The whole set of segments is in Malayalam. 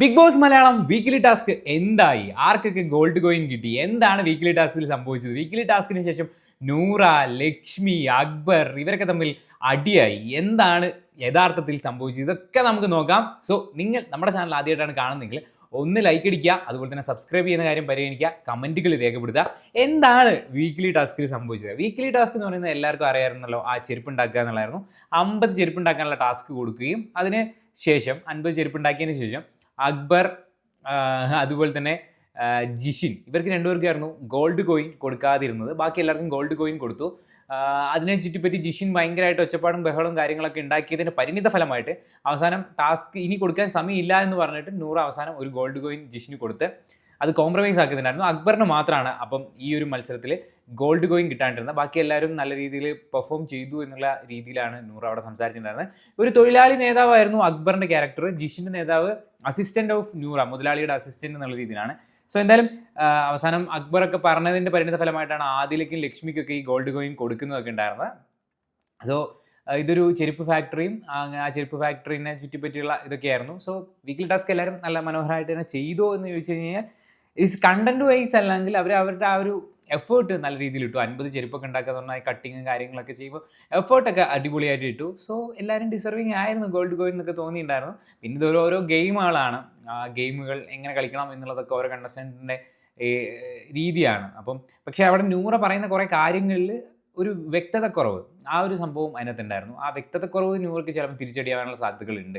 Big Boss Malayalam weekly task എന്തായി? ആർക്കൊക്കെ ഗോൾഡ് കോയിൻ കിട്ടി? എന്താണ് വീക്കിലി ടാസ്കിൽ സംഭവിച്ചത്? വീക്കിലി ടാസ്കിന് ശേഷം നൂറ ലക്ഷ്മി അക്ബർ ഇവരൊക്കെ തമ്മിൽ അടിയായി. എന്താണ് യഥാർത്ഥത്തിൽ സംഭവിച്ചത്? ഇതൊക്കെ നമുക്ക് നോക്കാം. സോ നിങ്ങൾ നമ്മുടെ ചാനൽ ആദ്യമായിട്ടാണ് കാണുന്നതെങ്കിൽ ഒന്ന് ലൈക്ക് അടിക്കുക അതുപോലെ തന്നെ സബ്സ്ക്രൈബ് ചെയ്യുന്ന കാര്യം പരിഗണിക്കുക കമന്റുകൾ രേഖപ്പെടുത്തുക. എന്താണ് വീക്കിലി ടാസ്കിൽ സംഭവിച്ചത്? വീക്കിലി ടാസ്ക് എന്ന് പറയുന്നത് എല്ലാവർക്കും അറിയാമായിരുന്നല്ലോ ആ ചെരുപ്പ് ഉണ്ടാക്കുക എന്നുള്ളതായിരുന്നു. അമ്പത് ചെരുപ്പ് ഉണ്ടാക്കാനുള്ള ടാസ്ക് കൊടുക്കുകയും അതിന് ശേഷം അൻപത് ചെരുപ്പ് ഉണ്ടാക്കിയതിന് ശേഷം അക്ബർ അതുപോലെ തന്നെ ജിഷിൻ. ഇവർക്ക് രണ്ടുപേർക്കായിരുന്നു ഗോൾഡ് കോയിൻ കൊടുക്കാതിരുന്നത്. ബാക്കി എല്ലാവർക്കും ഗോൾഡ് കോയിൻ കൊടുത്തു. അതിനെ ചുറ്റിപ്പറ്റി ജിഷിൻ ഭയങ്കരമായിട്ട് ഒച്ചപ്പാടും ബഹളവും കാര്യങ്ങളൊക്കെ ഉണ്ടാക്കിയതിന്റെ പരിണിത ഫലമായിട്ട് അവസാനം ടാസ്ക് ഇനി കൊടുക്കാൻ സമയമില്ല എന്ന് പറഞ്ഞിട്ട് നൂറ് അവസാനം ഒരു ഗോൾഡ് കോയിൻ ജിഷിന് കൊടുത്ത് അത് കോംപ്രമൈസ് ആക്കുന്നുണ്ടായിരുന്നു. അക്ബറിന് മാത്രമാണ് അപ്പം ഈ ഒരു മത്സരത്തിൽ ഗോൾഡ് കോയിൻ കിട്ടാണ്ടിരുന്നത്. ബാക്കി എല്ലാവരും നല്ല രീതിയിൽ പെർഫോം ചെയ്തു എന്നുള്ള രീതിയിലാണ് നൂർ അവിടെ സംസാരിച്ചിട്ടുണ്ടായിരുന്നത്. ഒരു തൊഴിലാളി നേതാവായിരുന്നു അക്ബറിന്റെ ക്യാരക്ടർ ജിഷിന്റെ നേതാവ് അസിസ്റ്റന്റ് ഓഫ് നൂറ മുതലാളിയുടെ അസിസ്റ്റന്റ് എന്നുള്ള രീതിയിലാണ്. സോ എന്തായാലും അവസാനം അക്ബറൊക്കെ പറഞ്ഞതിന്റെ പരിണിത ഫലമായിട്ടാണ് ആദിലേക്കും ലക്ഷ്മിക്കൊക്കെ ഈ ഗോൾഡ് കോയിൻ കൊടുക്കുന്നതൊക്കെ ഉണ്ടായിരുന്നത്. സോ ഇതൊരു ചെരുപ്പ് ഫാക്ടറിയും ആ ചെരുപ്പ് ഫാക്ടറിനെ ചുറ്റിപ്പറ്റിയുള്ള ഇതൊക്കെയായിരുന്നു. സോ വീക്കിൽ ടാസ്ക് എല്ലാവരും നല്ല മനോഹരമായിട്ട് തന്നെ ചെയ്തോ എന്ന് ചോദിച്ചു കഴിഞ്ഞാൽ ഇസ് കണ്ടന്റ് വൈസ് അല്ലെങ്കിൽ അവർ അവരുടെ ആ ഒരു എഫേർട്ട് നല്ല രീതിയിൽ ഇട്ടു. അൻപത് ചെരുപ്പൊക്കെ ഉണ്ടാക്കുക എന്ന് പറഞ്ഞാൽ കട്ടിങ്ങും കാര്യങ്ങളൊക്കെ ചെയ്യുമ്പോൾ എഫേർട്ടൊക്കെ അടിപൊളിയായിട്ട് ഇട്ടു. സോ എല്ലാവരും ഡിസർവിങ് ആയിരുന്നു ഗോൾഡ് കോയിൻ എന്നൊക്കെ തോന്നിയിട്ടുണ്ടായിരുന്നു. പിന്നെ ഇത് ഓരോ ഗെയിമുകളാണ് ആ ഗെയിമുകൾ എങ്ങനെ കളിക്കണം എന്നുള്ളതൊക്കെ ഓരോ കണ്ടസ്റ്റന്റിന്റെ രീതിയാണ്. അപ്പം പക്ഷേ അവിടെ നൂറ പറയുന്ന കുറേ കാര്യങ്ങളിൽ ഒരു വ്യക്തതക്കുറവ് ആ ഒരു സംഭവം അതിനകത്തുണ്ടായിരുന്നു. ആ വ്യക്തതക്കുറവ് നൂർക്ക് ചിലപ്പോൾ തിരിച്ചടിയാവാനുള്ള സാധ്യതകളുണ്ട്.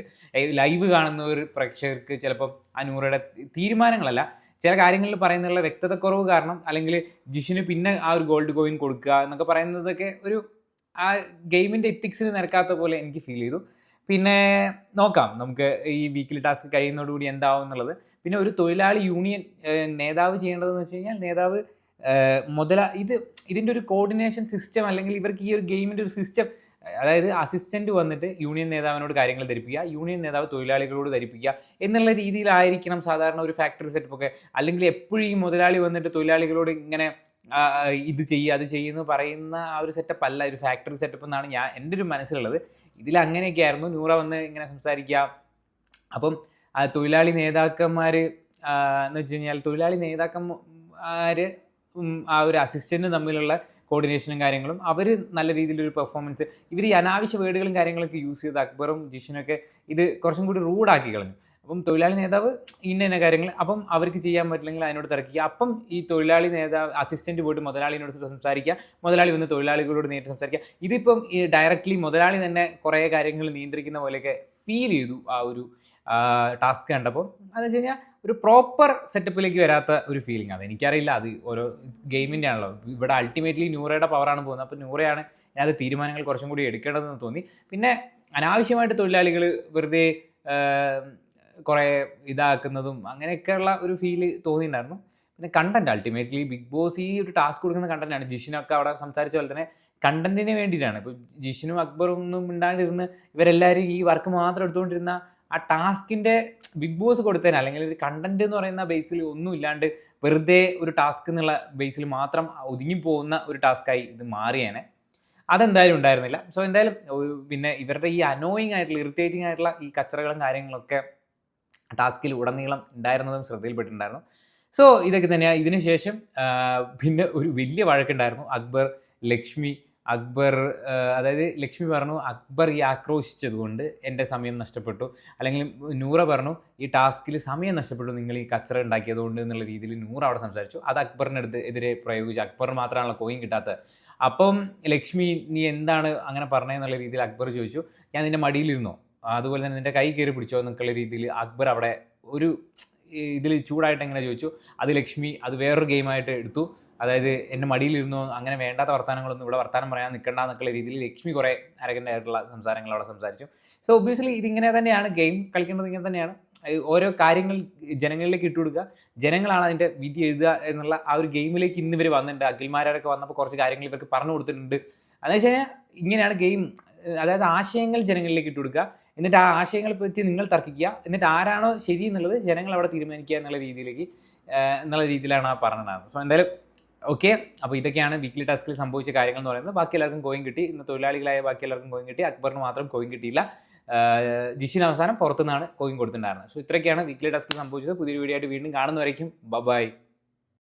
ലൈവ് കാണുന്ന ഒരു പ്രേക്ഷകർക്ക് ചിലപ്പം ആ നൂറയുടെ തീരുമാനങ്ങളല്ല ചില കാര്യങ്ങളിൽ പറയുന്നുള്ള വ്യക്തതക്കുറവ് കാരണം അല്ലെങ്കിൽ ജിഷിന് പിന്നെ ആ ഒരു ഗോൾഡ് കോയിൻ കൊടുക്കുക എന്നൊക്കെ പറയുന്നതൊക്കെ ഒരു ആ ഗെയിമിന്റെ എത്തിക്സിന് നിരക്കാത്ത പോലെ എനിക്ക് ഫീൽ ചെയ്തു. പിന്നെ നോക്കാം. നമുക്ക് ഈ വീക്കിലി ടാസ്ക് കഴിയുന്നതോടുകൂടി എന്താവും എന്നുള്ളത്. പിന്നെ ഒരു തൊഴിലാളി യൂണിയൻ നേതാവ് ചെയ്യേണ്ടതെന്ന് വെച്ച് കഴിഞ്ഞാൽ നേതാവ് മുതല ഇത് ഇതിന്റെ ഒരു കോർഡിനേഷൻ സിസ്റ്റം അല്ലെങ്കിൽ ഇവർക്ക് ഈ ഒരു ഗെയിമിന്റെ ഒരു സിസ്റ്റം അതായത് അസിസ്റ്റന്റ് വന്നിട്ട് യൂണിയൻ നേതാവിനോട് കാര്യങ്ങൾ ധരിപ്പിക്കുക യൂണിയൻ നേതാവ് തൊഴിലാളികളോട് ധരിപ്പിക്കുക എന്നുള്ള രീതിയിലായിരിക്കണം സാധാരണ ഒരു ഫാക്ടറി സെറ്റപ്പ് ഒക്കെ. അല്ലെങ്കിൽ എപ്പോഴും ഈ മുതലാളി വന്നിട്ട് തൊഴിലാളികളോട് ഇങ്ങനെ ഇത് ചെയ്യുക അത് ചെയ്യുന്നു പറയുന്ന ആ ഒരു സെറ്റപ്പ് അല്ല ഒരു ഫാക്ടറി സെറ്റപ്പ് എന്നാണ് ഞാൻ എന്റെ ഒരു മനസ്സിലുള്ളത്. ഇതിൽ അങ്ങനെയൊക്കെ ആയിരുന്നു. നൂറ വന്ന് ഇങ്ങനെ സംസാരിക്കുക. അപ്പം തൊഴിലാളി നേതാക്കന്മാർ എന്ന് വെച്ച് കഴിഞ്ഞാൽ തൊഴിലാളി നേതാക്കന്മാർ ആ ഒരു അസിസ്റ്റന്റ് തമ്മിലുള്ള കോർഡിനേഷനും കാര്യങ്ങളും അവർ നല്ല രീതിയിലൊരു പെർഫോമൻസ് ഇവർ ഈ അനാവശ്യ വേർഡുകളും കാര്യങ്ങളൊക്കെ യൂസ് ചെയ്ത് അക്ബറും ജിഷിനൊക്കെ ഇത് കുറച്ചും കൂടി റൂഡാക്കി കളഞ്ഞു. അപ്പം തൊഴിലാളി നേതാവ് ഇന്ന ഇന്ന കാര്യങ്ങൾ അപ്പം അവർക്ക് ചെയ്യാൻ പറ്റില്ലെങ്കിൽ അതിനോട് തിരക്കുക അപ്പം ഈ തൊഴിലാളി നേതാവ് അസിസ്റ്റന്റ് പോയിട്ട് മുതലാളിനോട് സംസാരിക്കുക മുതലാളി വന്ന് തൊഴിലാളികളോട് നേരിട്ട് സംസാരിക്കുക. ഇതിപ്പം ഡയറക്റ്റ്ലി മുതലാളി തന്നെ കുറേ കാര്യങ്ങൾ നിയന്ത്രിക്കുന്ന പോലെയൊക്കെ ഫീൽ ചെയ്തു ആ ഒരു ടാസ്ക് കണ്ടപ്പോൾ അതെന്ന് വെച്ച് കഴിഞ്ഞാൽ ഒരു പ്രോപ്പർ സെറ്റപ്പിലേക്ക് വരാത്ത ഒരു ഫീലിംഗ് അത് എനിക്കറിയില്ല അത് ഓരോ ഗെയിമിന്റെ ആണല്ലോ ഇവിടെ അൾട്ടിമേറ്റ്ലി ന്യൂറയുടെ പവറാണ് പോകുന്നത്. അപ്പോൾ നൂറയാണ് അത് തീരുമാനങ്ങൾ കുറച്ചും കൂടി എടുക്കേണ്ടതെന്ന് തോന്നി. പിന്നെ അനാവശ്യമായിട്ട് തൊഴിലാളികൾ വെറുതെ കുറേ ഇതാക്കുന്നതും അങ്ങനെയൊക്കെയുള്ള ഒരു ഫീൽ തോന്നിയിട്ടുണ്ടായിരുന്നു. പിന്നെ കണ്ടന്റ് അൾട്ടിമേറ്റ്ലി ബിഗ് ബോസ് ഈ ഒരു ടാസ്ക് കൊടുക്കുന്ന കണ്ടന്റാണ് ജിഷിനൊക്കെ അവിടെ സംസാരിച്ച പോലെ തന്നെ കണ്ടന്റിന് വേണ്ടിയിട്ടാണ്. ഇപ്പോൾ ജിഷിനും അക്ബറും ഒന്നും മിണ്ടാണ്ടിരുന്ന് ഇവരെല്ലാവരും ഈ വർക്ക് മാത്രം എടുത്തുകൊണ്ടിരുന്ന ആ ടാസ്കിന്റെ ബിഗ് ബോസ് കൊടുത്തതിന് അല്ലെങ്കിൽ ഒരു കണ്ടന്റ് എന്ന് പറയുന്ന ബേസിൽ ഒന്നും ഇല്ലാണ്ട് വെറുതെ ഒരു ടാസ്ക് എന്നുള്ള ബേസിൽ മാത്രം ഒതുങ്ങിപ്പോകുന്ന ഒരു ടാസ്ക്കായി ഇത് മാറിയേനെ. അതെന്തായാലും ഉണ്ടായിരുന്നില്ല. സോ എന്തായാലും പിന്നെ ഇവരുടെ ഈ അനോയിങ് ആയിട്ടുള്ള ഇറിറ്റേറ്റിംഗ് ആയിട്ടുള്ള ഈ കച്ചറകളും കാര്യങ്ങളൊക്കെ ടാസ്കിൽ ഉടനീളം ഉണ്ടായിരുന്നതും ശ്രദ്ധയിൽപ്പെട്ടിട്ടുണ്ടായിരുന്നു. സോ ഇതൊക്കെ തന്നെയാണ് ഇതിനുശേഷം പിന്നെ ഒരു വലിയ വഴക്കുണ്ടായിരുന്നു. അക്ബർ ലക്ഷ്മി അക്ബർ അതായത് ലക്ഷ്മി പറഞ്ഞു അക്ബർ ഈ ആക്രോശിച്ചതുകൊണ്ട് എന്റെ സമയം നഷ്ടപ്പെട്ടു. അല്ലെങ്കിൽ നൂറ പറഞ്ഞു ഈ ടാസ്കിൽ സമയം നഷ്ടപ്പെട്ടു നിങ്ങൾ ഈ കച്ചറ ഉണ്ടാക്കിയതുകൊണ്ട് എന്നുള്ള രീതിയിൽ നൂറ അവിടെ സംസാരിച്ചു. അത് അക്ബറിനടുത്ത് എതിരെ പ്രയോഗിച്ചു. അക്ബർ മാത്രമാണല്ലോ കോയിൻ കിട്ടാത്തത്. അപ്പം ലക്ഷ്മി നീ എന്താണ് അങ്ങനെ പറഞ്ഞതെന്നുള്ള രീതിയിൽ അക്ബർ ചോദിച്ചു. ഞാൻ നിന്റെ മടിയിലിരുന്നോ? അതുപോലെ തന്നെ നിന്റെ കൈ കയറി പിടിച്ചോ? എന്നൊക്കെയുള്ള രീതിയിൽ അക്ബർ അവിടെ ഒരു ഇതിൽ ചൂടായിട്ട് എങ്ങനെ ചോദിച്ചു? അത് ലക്ഷ്മി അത് വേറൊരു ഗെയിമായിട്ട് എടുത്തു. അതായത് എന്റെ മടിയിലിരുന്നു അങ്ങനെ വേണ്ടാത്ത വർത്തമാനങ്ങളൊന്നും ഇവിടെ വർത്തമാനം പറയാൻ നിൽക്കണ്ട എന്നൊക്കെയുള്ള രീതിയിൽ ലക്ഷ്മി കുറേ അരകന്റെ ആയിട്ടുള്ള സംസാരങ്ങൾ അവിടെ സംസാരിച്ചു. സോ ഒബ്വിയസ്ലി ഇതിങ്ങനെ തന്നെയാണ് ഗെയിം കളിക്കേണ്ടത് ഇങ്ങനെ തന്നെയാണ്. ഓരോ കാര്യങ്ങൾ ജനങ്ങളിലേക്ക് ഇട്ടുകൊടുക്കുക ജനങ്ങളാണ് അതിന്റെ വിധി എഴുതുക എന്നുള്ള ആ ഒരു ഗെയിമിലേക്ക് ഇന്ന് ഇവർ വന്നിട്ടുണ്ട്. അഖിൽമാരൊക്കെ വന്നപ്പോൾ കുറച്ച് കാര്യങ്ങൾ ഇവർക്ക് പറഞ്ഞു കൊടുത്തിട്ടുണ്ട്. അതെന്ന് വെച്ച് കഴിഞ്ഞാൽ ഇങ്ങനെയാണ് ഗെയിം അതായത് ആശയങ്ങൾ ജനങ്ങളിലേക്ക് ഇട്ട് കൊടുക്കുക. എന്നിട്ട് ആ ആശയങ്ങളെ പറ്റി നിങ്ങൾ തർക്കിക്കുക. എന്നിട്ട് ആരാണോ ശരി എന്നുള്ളത് ജനങ്ങൾ അവിടെ തീരുമാനിക്കുക എന്നുള്ള രീതിയിലേക്ക് എന്നുള്ള രീതിയിലാണ് ആ പറഞ്ഞത്. സോ എന്തായാലും ഓക്കെ. അപ്പോൾ ഇതൊക്കെയാണ് വീക്ക്ലി ടാസ്കിൽ സംഭവിച്ച കാര്യങ്ങൾ എന്ന് പറയുന്നത്. ബാക്കി എല്ലാവർക്കും കോയിൻ കിട്ടി. ഇന്ന് തൊഴിലാളികളായ ബാക്കി എല്ലാവർക്കും കോയിൻ കിട്ടി. അക്ബറിന് മാത്രം കോയിൻ കിട്ടിയില്ല. ജിഷിന് അവസാനം പുറത്തുനിന്നാണ് കോയിൻ കൊടുത്തിട്ടുണ്ടായിരുന്നത്. സോ ഇത്രയൊക്കെയാണ് വീക്ക്ലി ടാസ്കിൽ സംഭവിച്ചത്. പുതിയൊരു വീഡിയോ ആയിട്ട് വീണ്ടും കാണുന്നവരേക്കും. ബൈ